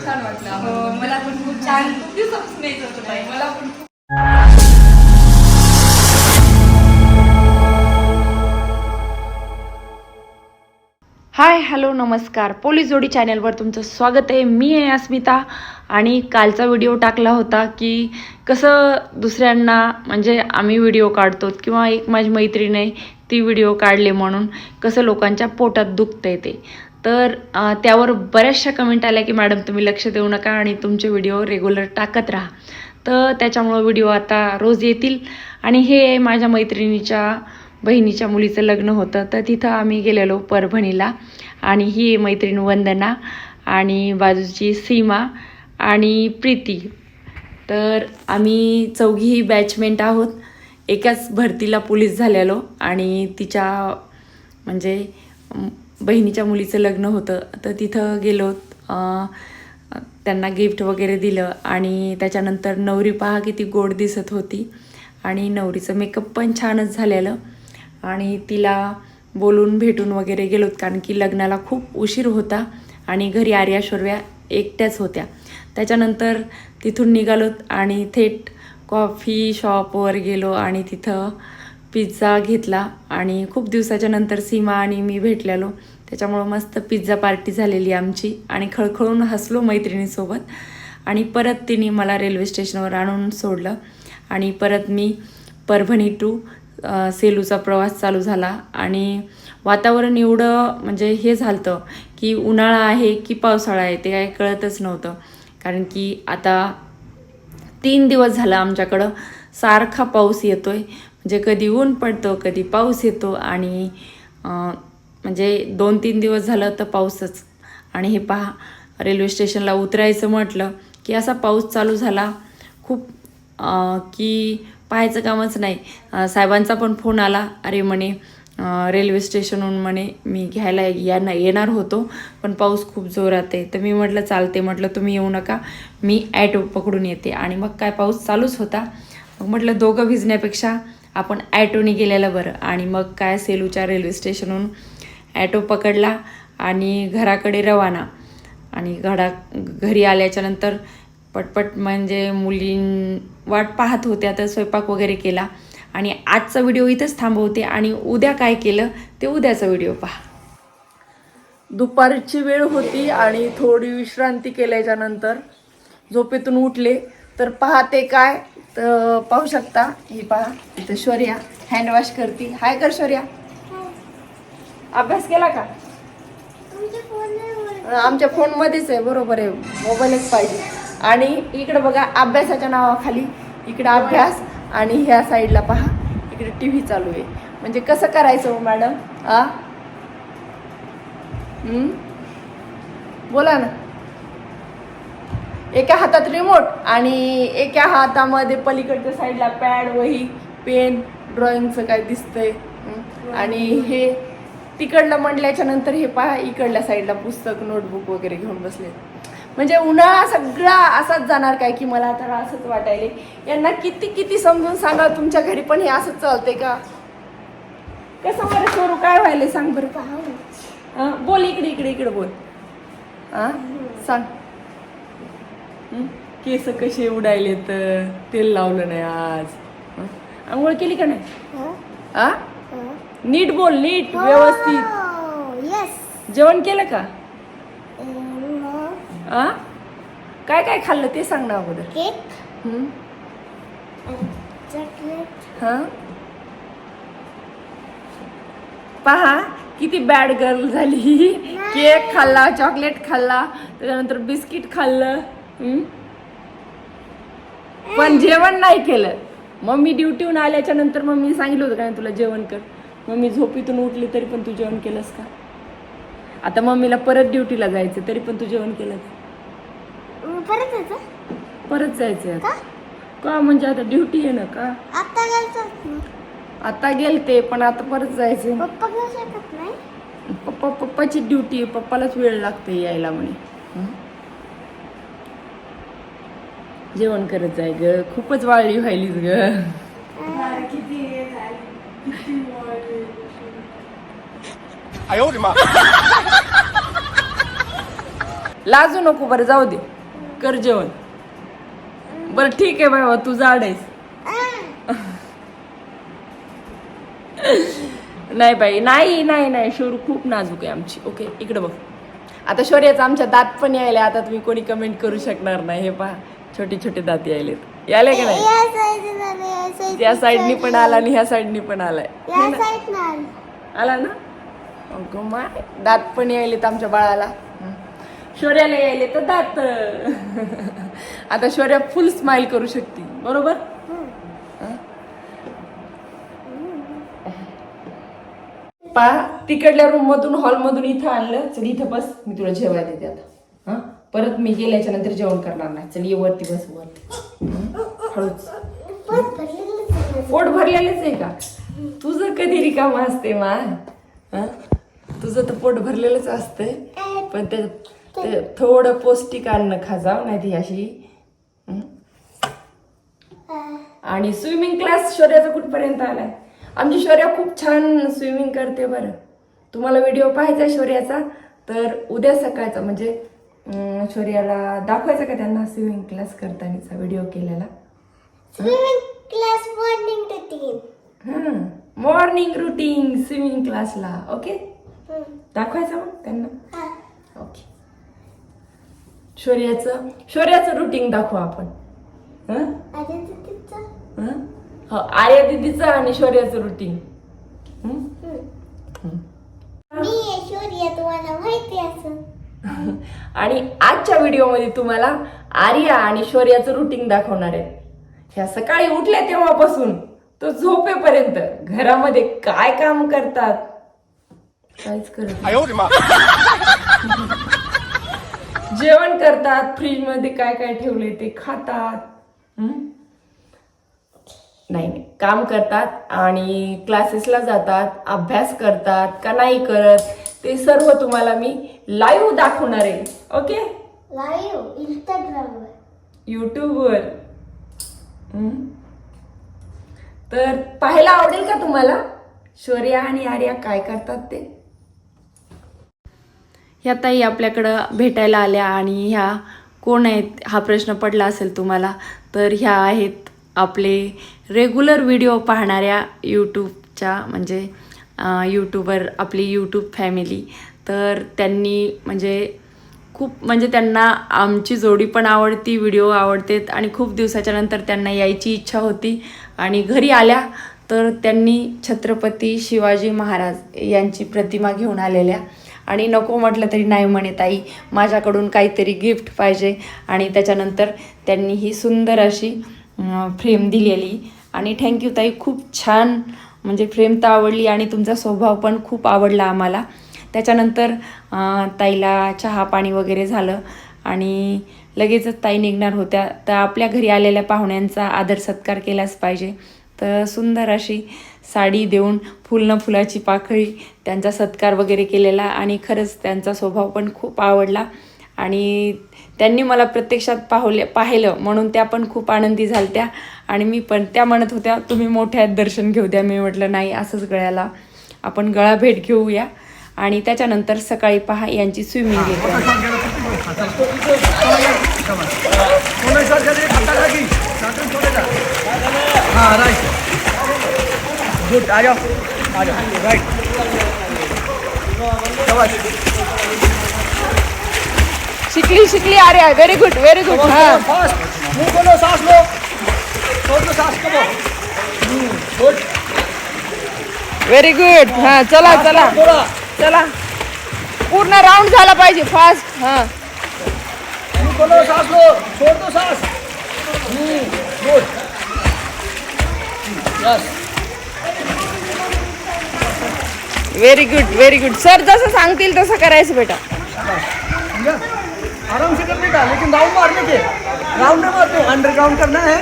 छान वाटलं हो, मला पण खूप छान खूप दिवसापासून यायचं होतं. मला पण हाय हॅलो नमस्कार. पोलीस जोडी चॅनलवर तुमचं स्वागत आहे. मी आहे अस्मिता आणि कालचा व्हिडिओ टाकला होता की कसं दुसऱ्यांना म्हणजे आम्ही व्हिडिओ काढतो किंवा एक माझी मैत्रीण आहे ती व्हिडिओ काढले म्हणून कसं लोकांच्या पोटात दुखतंय ते. तर त्यावर बऱ्याचशा कमेंट आल्या की मॅडम तुम्ही लक्ष देऊ नका आणि तुमचे व्हिडिओ रेग्युलर टाकत राहा. तर त्याच्यामुळं व्हिडिओ आता रोज येतील. आणि हे माझ्या मैत्रिणीच्या बहिणीच्या मुलीचं लग्न होतं तर तिथं आम्ही गेलेलो परभणीला. आणि ही मैत्रीण वंदना आणि बाजूची सीमा आणि प्रीती. तर आम्ही चौघीही बॅचमेंट आहोत. एकाच भरतीला पोलीस झालेलो आणि तिच्या म्हणजे बहिणीच्या मुलीचं लग्न होतं. तर तिथं गेलो त्यांना गिफ्ट वगैरे दिलं आणि त्याच्यानंतर नवरी पहा किती गोड दिसत होती. आणि नवरीचं मेकअप पण छानच झालेलं. आणि तिला बोलून भेटून वगैरे गेलोत कारण की लग्नाला खूप उशीर होता आणि घरी आर्या शोरव्या एकट्याच होत्या. त्याच्यानंतर तिथून निघालोत आणि थेट कॉफी शॉपवर गेलो आणि तिथं पिझ्झा घेतला आणि खूप दिवसाच्या नंतर सीमा आणि मी भेटलेलो. त्याच्यामुळं मस्त पिझ्झा पार्टी झालेली आमची आणि खळखळून हसलो मैत्रिणीसोबत. आणि परत तिने मला रेल्वे स्टेशनवर आणून सोडलं आणि परत मी परभणी टू सेलूचा प्रवास चालू झाला आणि वातावरण एवढं म्हणजे हे झालं की उन्हाळा आहे की पावसाळा आहे ते काही कळतच नव्हतं. कारण की आता तीन दिवस झालं आमच्याकडं सारखा पाऊस येतो आहे म्हणजे कधी ऊन पडतो कधी पाऊस येतो आणि म्हणजे दोन तीन दिवस झालं तर पाऊसच. आणि हे पहा रेल्वे स्टेशनला उतरायचं म्हटलं की असा पाऊस चालू झाला खूप की पाहायचं कामच नाही. साहेबांचा पण फोन आला. अरे म्हणे रेल्वे स्टेशनहून म्हणे मी घ्यायला यांना येणार होतो पण पाऊस खूप जोरात आहे. तर मी म्हटलं चालते म्हटलं तुम्ही येऊ नका. मी ॲटो पकडून येते. आणि मग काय पाऊस चालूच होता. मग म्हटलं दोघं भिजण्यापेक्षा आपण ॲटोने गेलेलं बरं. आणि मग काय सेलूच्या रेल्वे स्टेशनहून ॲटो पकडला आणि घराकडे रवाना. आणि घडा घरी आल्याच्यानंतर पटपट म्हणजे मुलीं वाट पाहत होत्या तर स्वयंपाक वगैरे केला. आणि आजचा व्हिडिओ इथंच थांबवते आणि उद्या काय केलं ते उद्याचा व्हिडिओ पहा. दुपारची वेळ होती आणि थोडी विश्रांती केल्याच्यानंतर झोपेतून उठले. तर पाहते काय तर पाहू शकता. ही पहा इथं शौर्या हँडवॉश करते. हाय कर शौर्या. अभ्यास केला का? आमच्या फोनमध्येच आहे बरोबर आहे. मोबाईलच पाहिजे. आणि इकडे बघा अभ्यासाच्या नावाखाली इकडे अभ्यास आणि ह्या साईडला पहा इकडे टी व्ही चालू आहे. म्हणजे कसं करायचं हो मॅडम? आ? बोला ना. एका हातात रिमोट आणि एका हातामध्ये पलीकडच्या साईडला पॅड वही पेन ड्रॉइंगचं काय दिसतंय. हं? आणि हे तिकडलं म्हणल्याच्या नंतर हे पहा इकडल्या साईडला पुस्तक नोटबुक वगैरे घेऊन बसले. म्हणजे उन्हाळा सगळा असाच जाणार काय की मला तर असंच वाटायले. यांना किती किती समजून सांगा तुमच्या घरी पण हे असंच चालतंय का? कसं बरं सोरू काय व्हायलंय सांग बरं हं? बोल इकडे इकडे इकडे बोल. हा सांग. हं? केस कसे उडायले तर तेल लावलं नाही आज. हं? आंघोळ केली का नाही? आ? नीट बोल नीट व्यवस्थित. येस जेवण केलं का? आ? काय काय खाल्लं ते सांग ना अगोदर. केक. हं? चॉकलेट हा? पहा किती बॅड गर्ल झाली. केक खाल्ला चॉकलेट खाल्ला त्याच्यानंतर बिस्किट खाल्लं. हं? पण जेवण नाही केलं. मम्मी ड्युटीहून आल्याच्यानंतर मम्मी सांगितलं होतं काय तुला जेवण कर. मम्मी झोपीतून उठली तरी पण तू जेवण केलंस का? आता मम्मीला परत ड्युटीला जायचं तरी पण तू जेवण केलं का? परत येतं परत जायचं आता. का? म्हणजे आता ड्युटी आहे ना का? आता जायचं. आता गेलते पण आता परत जायचं पप्पा घेऊ शकत नाही? पप्पा पप्पाची ड्युटी पप्पालाच वेळ लागते यायला म्हणे. हं? जेवण करत जाय ग खूपच वाळली व्हायलीच ग. लाजू नको बरं जाऊ दे. कर जेवण बरं ठीक आहे बाबा तू जाड आहेस नाही बाई नाही नाही नाही शोरू खूप नाजूक आहे आमची. ओके इकडे बघ. आता शौर्याचा आमच्या दात पण यायले आता तुम्ही कोणी कमेंट करू शकणार नाही. हे पहा छोटे छोटे दात यायलेत. यायले का नाही? या साईडने पण आला आणि ह्या साईडनी पण आलाय. आलं. ना? अगं माय दात पण यायलेत आमच्या बाळाला. शौर्याला यायले तर दात. आता शौर्या फुल स्माइल करू शकते. बरोबर? पा तिकडल्या रूम मधून हॉल मधून इथं आणलं चल इथं बस मी तुला जेवायला देते आता. हा? परत मी गेल्याच्यानंतर जेवण करणार नाही. चल ये वरती बस वरती. हळूच. पोट भरलेलंच आहे का? तुझं कधी रिकाम असते मा? तुझं तर पोट भरलेलंच असतंय. पण त्या ते थोडं पौष्टिक अन्न खा जाऊ नाही ती अशी हं? आणि स्विमिंग क्लास शौर्याचा कुठपर्यंत आलाय? आमची शौर्या खूप छान स्विमिंग करते बरं. तुम्हाला व्हिडिओ पाहायचा शौर्याचा तर उद्या सकाळचा म्हणजे शौर्याला दाखवायचा का त्यांना स्विमिंग क्लास करतानाचा व्हिडिओ केलेला? Swimming class morning routine morning routine swimming क्लासला ओके दाखवायचं मग त्यांना? ओके शौर्याचं शौर्याचं रुटीन दाखवू आपण. हं? हं? हो आर्या दिदीचं आणि शौर्याचं रुटीन मी ऐश्वर्या तुम्हाला माहिती असं. आणि आजच्या व्हिडिओमध्ये तुम्हाला आर्या आणि शौर्याचं रुटीन दाखवणार आहे. ह्या सकाळी उठल्या तेव्हापासून तो झोपेपर्यंत घरामध्ये काय काम करतात? काहीच करत. जेवण करतात फ्रीजमध्ये काय काय ठेवले ते खातात? नाही नाही. काम करतात आणि क्लासेसला जातात अभ्यास करतात का नाही करत ते सर्व तुम्हाला मी लाईव्ह दाखवणार आहे. ओके लाईव्ह इंस्टाग्रामवर यूट्यूबवर? तर पाहायला आवडेल का तुम्हाला? शौर्या आणि आर्या काय करतात ते? ह्या ताई आपल्याकडं भेटायला आल्या आणि ह्या कोण आहेत हा प्रश्न पडला असेल तुम्हाला तर ह्या आहेत आपले रेग्युलर व्हिडिओ पाहणाऱ्या यूट्यूबच्या म्हणजे यूट्यूबर आपली यूट्यूब फॅमिली तर त्यांनी म्हणजे खूप म्हणजे त्यांना आमची जोडी पण आवडती व्हिडिओ आवडतेत आणि खूप दिवसाच्या नंतर त्यांना यायची इच्छा होती आणि घरी आल्या तर त्यांनी छत्रपती शिवाजी महाराज यांची प्रतिमा घेऊन आलेल्या. आणि नको म्हटलं तरी नाही म्हणे ताई. माझ्याकडून काहीतरी गिफ्ट पाहिजे. आणि त्याच्यानंतर त्यांनी ही सुंदर अशी फ्रेम दिलेली. आणि थँक्यू ताई खूप छान म्हणजे फ्रेम तर आवडली आणि तुमचा स्वभाव पण खूप आवडला आम्हाला. त्याच्यानंतर ताईला चहा पाणी वगैरे झालं. आणि लगेचच ताई निघणार होत्या. तर आपल्या घरी आलेल्या पाहुण्यांचा आदर सत्कार केलाच पाहिजे. तर सुंदर अशी साडी देऊन फुल न फुलाची पाकळी त्यांचा सत्कार वगैरे केलेला आणि खरंच त्यांचा स्वभाव पण खूप आवडला. आणि त्यांनी मला प्रत्यक्षात पाहले पाहिलं म्हणून त्या पण खूप आनंदी झालत्या. आणि मी पण त्या म्हणत होत्या तुम्ही मोठ्यात दर्शन घेऊ द्या. मी म्हटलं नाही असंच गळ्याला आपण गळा भेट घेऊया. आणि त्याच्यानंतर सकाळी पहा यांची स्विमिंग घेते गुड आ जाओ। आ जाओ। राइट शिकली शिकली Arya very good very good हा। फास्ट मुंह खोलो सांस लो। सांस करो गुड व्हेरी गुड हा चला चला। चला। पूर्ण राऊंड झाला पाहिजे फास्ट हा। मुंह खोलो सांस लो। छोड़ दो सांस। Good yes very good very good sir जसं सांगतील तसं करायचं बेटा. आराम से कर बेटा लेकिन राउंड मारने के. राउंड में मारते हो अंडरग्राउंड करना है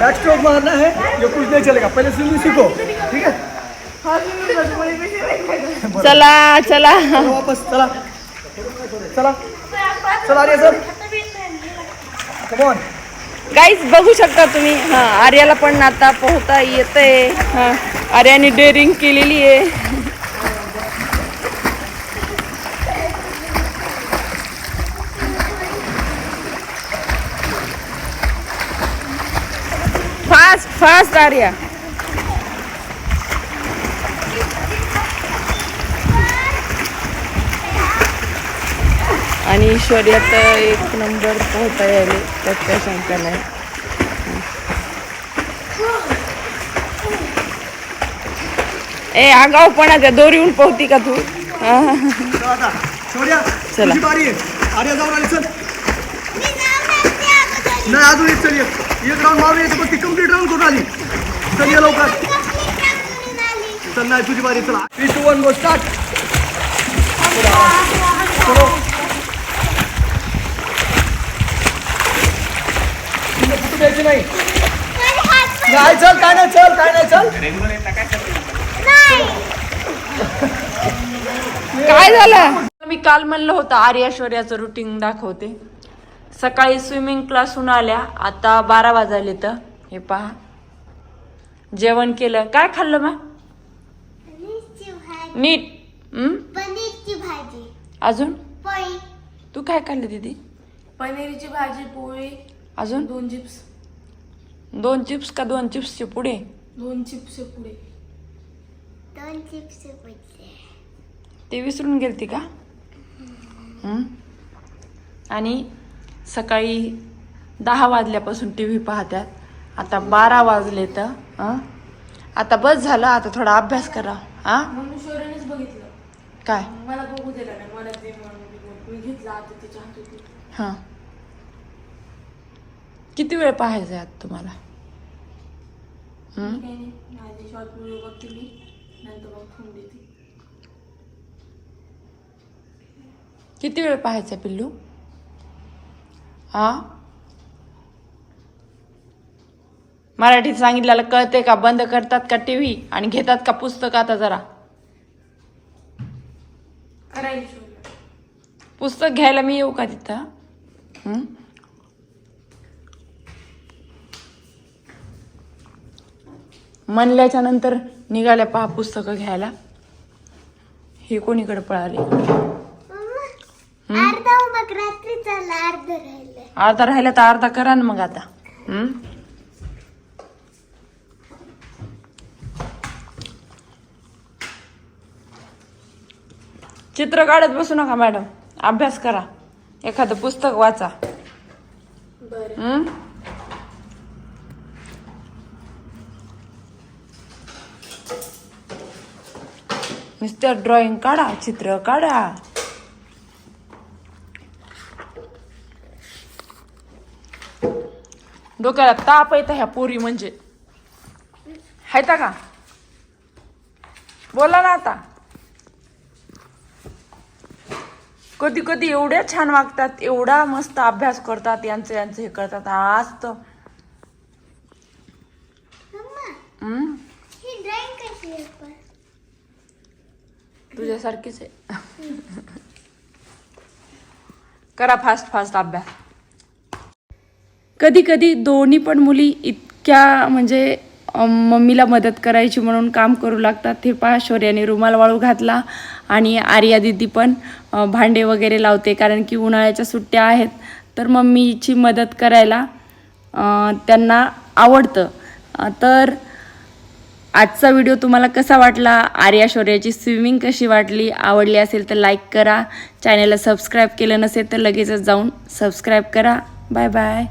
बैक स्ट्रोक मारना है ये कुछ नहीं चलेगा. पहले स्विमिंग सीखो ठीक है? चला चला। वापस चला। चला। चला आर्या सर? कमॉन गाईज बघू शकता तुम्ही. हां आर्याला पण आता पोहता येतंय. हां आर्याने डेअरिंग केलेली आहे. Fast fast Arya. आणि ईश्वर्या तर एक नंबर पोहता यायले त्यात काय शंका नाही. ए आगाव पण त्या दोरीहून पोहती का तू? हा. चला. नाही अजून एक चल एक. राऊंड मारून यायचं बस ती कंप्लीट राऊंड करून आली? चल ये लवकर. चल नाही तुझी बारी चला. Three two one go start कुठे द्यायची नाही नाही चल काय नाही चल काय नाही चल. नाही. काय झालं? मी काल म्हणलं होतं आर्याश्वर्याचं रुटीन दाखवते. सकाळी स्विमिंग क्लासहून आल्या आता बारा वाजले तर. हे पहा. जेवण केलं. काय खाल्लं मग? पनीरची भाजी. नीट. हं? पनीरची भाजी. अजून? तू काय खाल्लं दीदी? पनीरची भाजी पोळी. अजून? दोन चिप्स. दोन चिप्स का दोन चिप्सचे पुढे? दोन चिप्स पुढे. दोन चिप्स पडले ते विसरून गेलती का? हं? आणि सकाळी दहा वाजल्यापासून टी व्ही पाहत्यात. आता बारा वाजले तर हं? आता बस झालं आता थोडा अभ्यास करा. हा? म्हणून शौर्यानेच बघितलं. काय? मला बघू दिला नाही मला ते म्हणून मी घेतला आता तिच्या हातातून हां. किती वेळ पाहायचं आहे आता तुम्हाला? हं? काही नाही माझी शॉर्ट व्हिडिओ बघते मी नंतर मग फोन देते. किती वेळ पाहायचं आहे पिल्लू? हा मराठीत सांगितलेलं कळते का बंद करतात का टी व्ही आणि घेतात का पुस्तक आता जरा? पुस्तक घ्यायला मी येऊ का तिथं? हं? म्हणल्याच्या नंतर निघाल्या पहा पुस्तकं घ्यायला. हे कोणीकडे पळाले? अर्धा राहिले. तर अर्धा करा ना मग आता. हं? चित्र काढत बसू नका मॅडम. अभ्यास करा. एखादं पुस्तक वाचा. बरं. नुसतं ड्रॉइंग काढा चित्र काढा. डोक्याला ताप येतं ह्या पोरी म्हणजे. हायता का? बोला ना आता. कधी कधी एवढ्या छान वागतात एवढा मस्त अभ्यास करतात यांचं यांचं हे करतात. आज तर मम्मा हं? ही ड्रॉइंग कशी आहे पण तुझ्यासारखीच आहे. करा फास्ट फास्ट अभ्यास. कधी कधी दोन्ही पण मुली इतक्या म्हणजे मम्मीला मदत करायची म्हणून काम करू लागतात. हे पहा शौर्याने रुमाल वाळू घातला आणि आर्या दिदी पण भांडे वगैरे लावते. कारण की उन्हाळ्याच्या सुट्ट्या आहेत तर मम्मीची मदत करायला त्यांना आवडतं. तर आजचा व्हिडिओ तुम्हाला कसा वाटला? आर्या शौर्याची स्विमिंग कशी वाटली? आवडली असेल तर लाईक करा. चॅनलला सबस्क्राईब केलं नसेल तर लगेचच जाऊन सबस्क्राईब करा. Bye bye